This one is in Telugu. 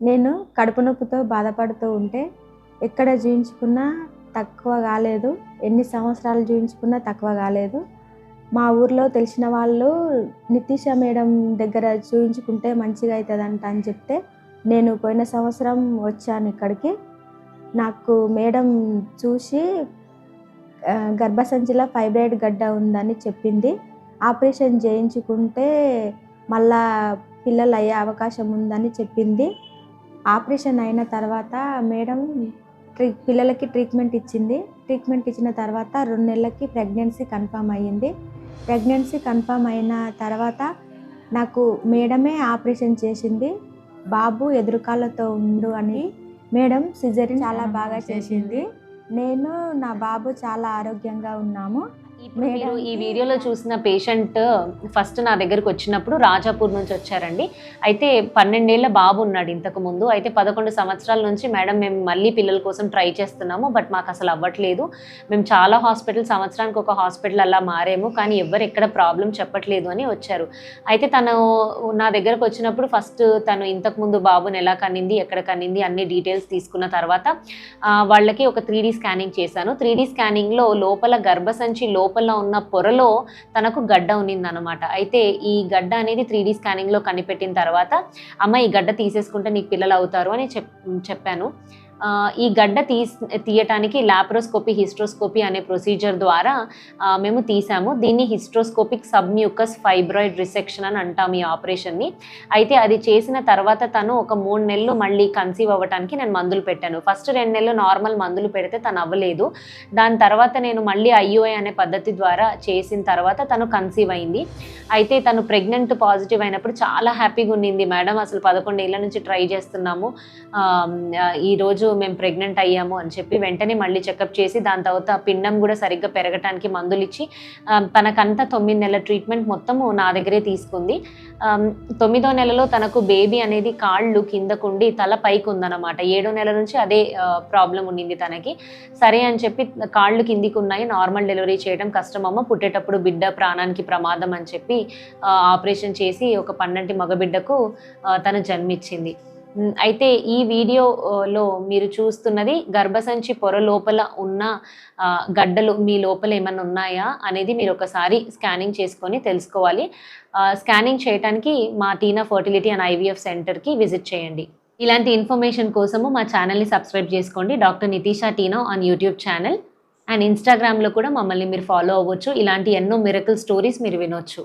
నేను కడుపు నొప్పితో బాధపడుతూ ఉంటే ఎక్కడ చూయించుకున్నా తక్కువ కాలేదు. ఎన్ని సంవత్సరాలు చూయించుకున్నా తక్కువ కాలేదు. మా ఊర్లో తెలిసిన వాళ్ళు నితీష మేడం దగ్గర చూయించుకుంటే మంచిగా అవుతుందంట అని చెప్తే నేను పోయిన సంవత్సరం వచ్చాను ఇక్కడికి. నాకు మేడం చూసి గర్భసంచిలో ఫైబ్రాయిడ్ గడ్డ ఉందని చెప్పింది. ఆపరేషన్ చేయించుకుంటే మళ్ళా పిల్లలు అయ్యే అవకాశం ఉందని చెప్పింది. ఆపరేషన్ అయిన తర్వాత మేడం ట్రీ పిల్లలకి ట్రీట్మెంట్ ఇచ్చింది. ట్రీట్మెంట్ ఇచ్చిన తర్వాత రెండు నెలలకి ప్రెగ్నెన్సీ కన్ఫర్మ్ అయ్యింది. ప్రెగ్నెన్సీ కన్ఫర్మ్ అయిన తర్వాత నాకు మేడమే ఆపరేషన్ చేసింది. బాబు ఎదురుకాళ్ళతో ఉండు అని మేడం సిజరిన్ చాలా బాగా చేసింది. నేను నా బాబు చాలా ఆరోగ్యంగా ఉన్నాము. ఇప్పుడు మీరు ఈ వీడియోలో చూసిన పేషెంట్ ఫస్ట్ నా దగ్గరకు వచ్చినప్పుడు రాజాపూర్ నుంచి వచ్చారండి. అయితే పన్నెండేళ్ళ బాబు ఉన్నాడు ఇంతకు ముందు. అయితే పదకొండు సంవత్సరాల నుంచి మేడం మేము మళ్ళీ పిల్లల కోసం ట్రై చేస్తున్నాము బట్ మాకు అసలు అవ్వట్లేదు. మేము చాలా హాస్పిటల్ సంవత్సరానికి ఒక హాస్పిటల్ అలా మారాము కానీ ఎవరు ఎక్కడ ప్రాబ్లం చెప్పట్లేదు అని వచ్చారు. అయితే తను నా దగ్గరకు వచ్చినప్పుడు ఫస్ట్ తను ఇంతకు ముందు బాబుని ఎలా కనింది ఎక్కడ కనింది అన్ని డీటెయిల్స్ తీసుకున్న తర్వాత వాళ్ళకి ఒక త్రీ స్కానింగ్ చేశాను. త్రీ స్కానింగ్లో లోపల గర్భసంచి లోపల ఉన్న పొరలో తనకు గడ్డ ఉన్నిందనమాట అయితే ఈ గడ్డ అనేది త్రీ డీ స్కానింగ్లో కనిపెట్టిన తర్వాత అమ్మ ఈ గడ్డ తీసేసుకుంటే నీకు పిల్లలు అవుతారు అని చెప్ చెప్పాను. ఈ గడ్డ తీస్ తీయటానికి లాప్రోస్కోపీ హిస్ట్రోస్కోపీ అనే ప్రొసీజర్ ద్వారా మేము తీసాము. దీన్ని హిస్ట్రోస్కోపిక్ సబ్మ్యూకస్ ఫైబ్రాయిడ్ రిసెక్షన్ అని అంటాం ఈ ఆపరేషన్ని. అయితే అది చేసిన తర్వాత తను ఒక మూడు నెలలు మళ్ళీ కన్సీవ్ అవ్వడానికి నేను మందులు పెట్టాను. ఫస్ట్ రెండు నెలలు నార్మల్ మందులు పెడితే తను అవ్వలేదు. దాని తర్వాత నేను మళ్ళీ ఐయుఐ అనే పద్ధతి ద్వారా చేసిన తర్వాత తను కన్సీవ్ అయింది. అయితే తను ప్రెగ్నెంట్ పాజిటివ్ అయినప్పుడు చాలా హ్యాపీగా ఉండింది. మేడం అసలు పదకొండు ఏళ్ళ నుంచి ట్రై చేస్తున్నాము. ఈరోజు మేము ప్రెగ్నెంట్ అయ్యాము అని చెప్పి వెంటనే మళ్ళీ చెకప్ చేసి దాని తర్వాత పిండం కూడా సరిగ్గా పెరగటానికి మందులు ఇచ్చి తనకంతా తొమ్మిది నెలల ట్రీట్మెంట్ మొత్తము నా దగ్గరే తీసుకుంది. తొమ్మిదో నెలలో తనకు బేబీ అనేది కాళ్ళు కిందకుండి తల పైకి ఉందన్నమాట. ఏడో నెల నుంచి అదే ప్రాబ్లం ఉండింది తనకి. సరే అని చెప్పి కాళ్ళు కిందికి ఉన్నాయి. నార్మల్ డెలివరీ చేయడం కష్టమమ్మ. పుట్టేటప్పుడు బిడ్డ ప్రాణానికి ప్రమాదం అని చెప్పి ఆపరేషన్ చేసి ఒక పన్నెంటి మగబిడ్డకు తను జన్మించింది అయితే ఈ వీడియోలో మీరు చూస్తున్నది గర్భసంచి పొర లోపల ఉన్న గడ్డలు మీ లోపల ఏమైనా ఉన్నాయా అనేది మీరు ఒకసారి స్కానింగ్ చేసుకొని తెలుసుకోవాలి. స్కానింగ్ చేయడానికి మా టీనా ఫర్టిలిటీ అండ్ ఐవీఎఫ్ సెంటర్కి విజిట్ చేయండి. ఇలాంటి ఇన్ఫర్మేషన్ కోసము మా ఛానల్ని సబ్స్క్రైబ్ చేసుకోండి. డాక్టర్ నితీషా టీనో ఆన్ యూట్యూబ్ ఛానల్. అండ్ ఇన్స్టాగ్రామ్లో కూడా మమ్మల్ని మీరు ఫాలో అవ్వచ్చు. ఇలాంటి ఎన్నో మిరకల్ స్టోరీస్ మీరు వినొచ్చు.